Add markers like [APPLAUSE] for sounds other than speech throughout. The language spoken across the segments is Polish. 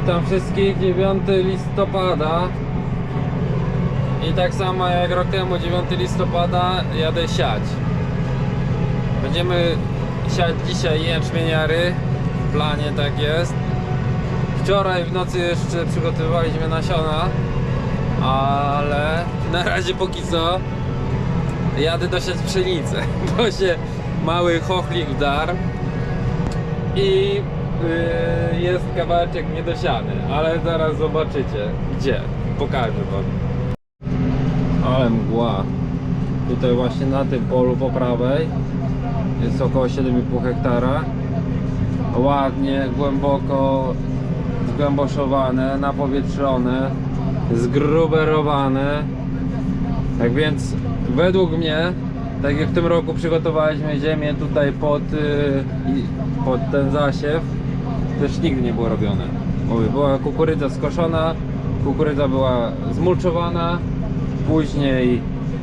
Witam wszystkich 9 listopada i tak samo jak rok temu 9 listopada jadę siać. Będziemy siać dzisiaj jęczmieniary, w planie tak jest. Wczoraj w nocy jeszcze przygotowywaliśmy nasiona, ale na razie póki co jadę dosiać pszenicę, [LAUGHS] bo się mały chochlik wdarł i yy, jest kawałeczek niedosiany, ale zaraz zobaczycie gdzie, pokażę wam. Ale mgła. Tutaj właśnie na tym polu po prawej jest około 7,5 hektara. Ładnie, głęboko zgłęboszowane, napowietrzone, zgruberowane. Tak więc według mnie, tak jak w tym roku przygotowaliśmy ziemię tutaj pod, y, pod ten zasiew, też nigdy nie było robione. Była kukurydza skoszona, kukurydza była zmulczowana, później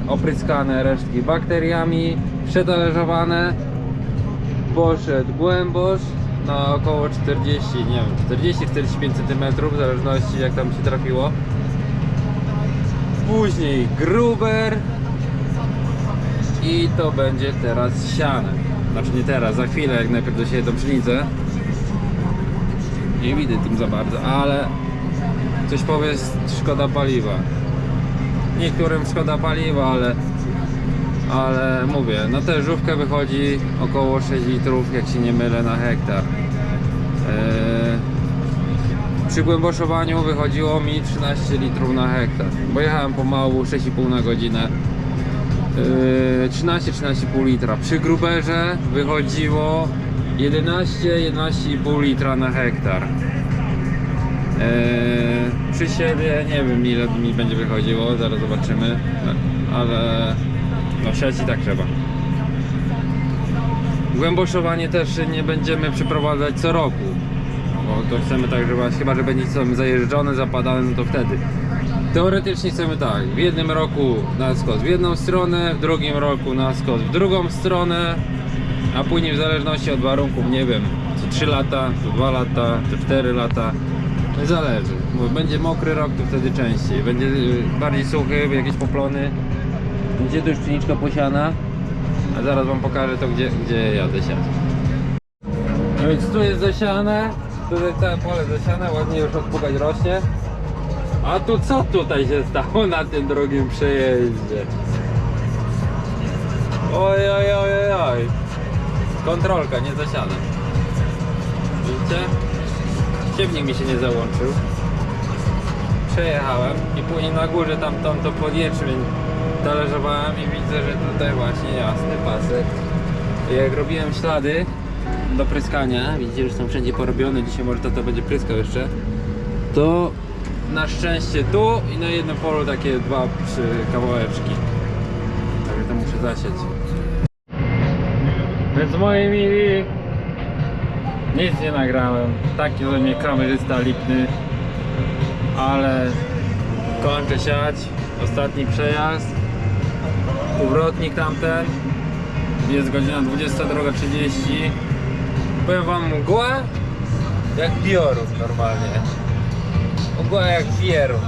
opryskane resztki bakteriami, przetalerzowane, poszedł głębosz na około 40, nie wiem, 40-45 cm, w zależności jak tam się trafiło. Później gruber i to będzie teraz siane. Znaczy nie teraz, za chwilę, jak najpierw dosieję tą pszenicę. Nie widzę tym za bardzo, ale coś powie, szkoda paliwa. Niektórym szkoda paliwa, ale ale mówię, na tę żówkę wychodzi około 6 litrów, jak się nie mylę, na hektar. Eee, przy głęboszowaniu wychodziło mi 13 litrów na hektar, bo jechałem pomału 6,5 na godzinę. Eee, 13-13,5 litra. Przy gruberze wychodziło 11-11,5 litra na hektar. Eee, przy siebie nie wiem ile mi będzie wychodziło, zaraz zobaczymy, ale no siać i tak trzeba. Głęboszowanie też nie będziemy przeprowadzać co roku, bo to chcemy tak, że właśnie- chyba, że będzie są zajeżdżone, zapadane, no to wtedy. Teoretycznie chcemy tak, w jednym roku na skos w jedną stronę, w drugim roku na skos w drugą stronę, a później w zależności od warunków, nie wiem, co 3 lata, co 2 lata, co 4 lata, zależy. Bo będzie mokry rok, to wtedy częściej, będzie y, bardziej suchy, jakieś poplony, gdzie tu już pszeniczka posiana, a zaraz wam pokażę to, gdzie, gdzie jadę siać. No więc tu jest zasiane, tutaj całe pole zasiane, ładnie już odpukać rośnie. A tu co tutaj się stało na tym drugim przejeździe? Oj, oj, oj, oj. Kontrolka, nie zasiane. Widzicie? Ciemnik mi się nie załączył. Przejechałem i później na górze tam, tam to podjęczmień talerzowałem i widzę, że tutaj właśnie jasny pasek. Jak robiłem ślady do pryskania, widzicie, że są wszędzie porobione, dzisiaj może tata będzie pryskał jeszcze, to na szczęście tu i na jednym polu takie dwa trzy kawałeczki. Także to muszę zasieć. Więc moi mili, nic nie nagrałem. Taki ze mnie kamerzysta lipny, ale kończę siać. Ostatni przejazd. Powrotnik tamten. Jest godzina 22.30. Powiem wam mgła jak piorun normalnie. Mgła jak pierun.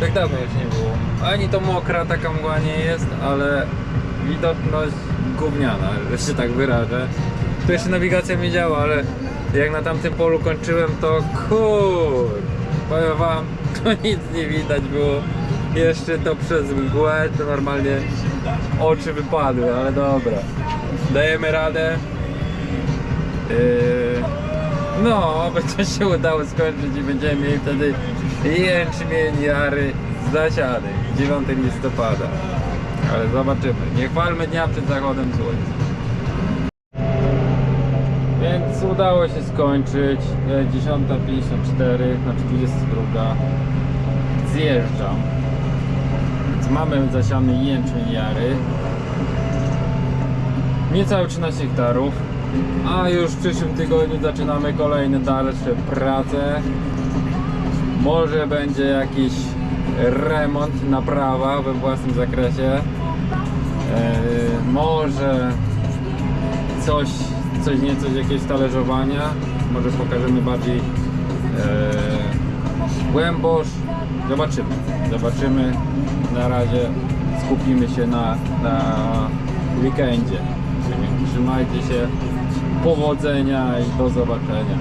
Tak dawno już nie było. Ani to mokra taka mgła nie jest, ale widoczność gówniana, że się tak wyrażę. Tu jeszcze nawigacja mi działa, ale jak na tamtym polu kończyłem to kur... Powiem wam, [LAUGHS] to nic nie widać było. Jeszcze to przez mgłę to normalnie oczy wypadły, ale dobra. Dajemy radę. Yy, no, oby to się udało skończyć i będziemy mieli wtedy jęczmień jary zasiany 9 listopada. Ale zobaczymy. Nie chwalmy dnia przed zachodem słońca. Więc udało się skończyć. E, 10.54, znaczy 22. Zjeżdżam. Więc mamy zasiany jęczmień jary. Niecałe 13 hektarów. A już w przyszłym tygodniu zaczynamy kolejne dalsze prace. Może będzie jakiś remont, naprawa we własnym zakresie. Eee, może coś, coś niecoś, jakieś talerzowania. Może pokażemy bardziej Eee, Głębosz, zobaczymy. Zobaczymy. Na razie skupimy się na, na weekendzie. Trzymajcie się. Powodzenia i do zobaczenia.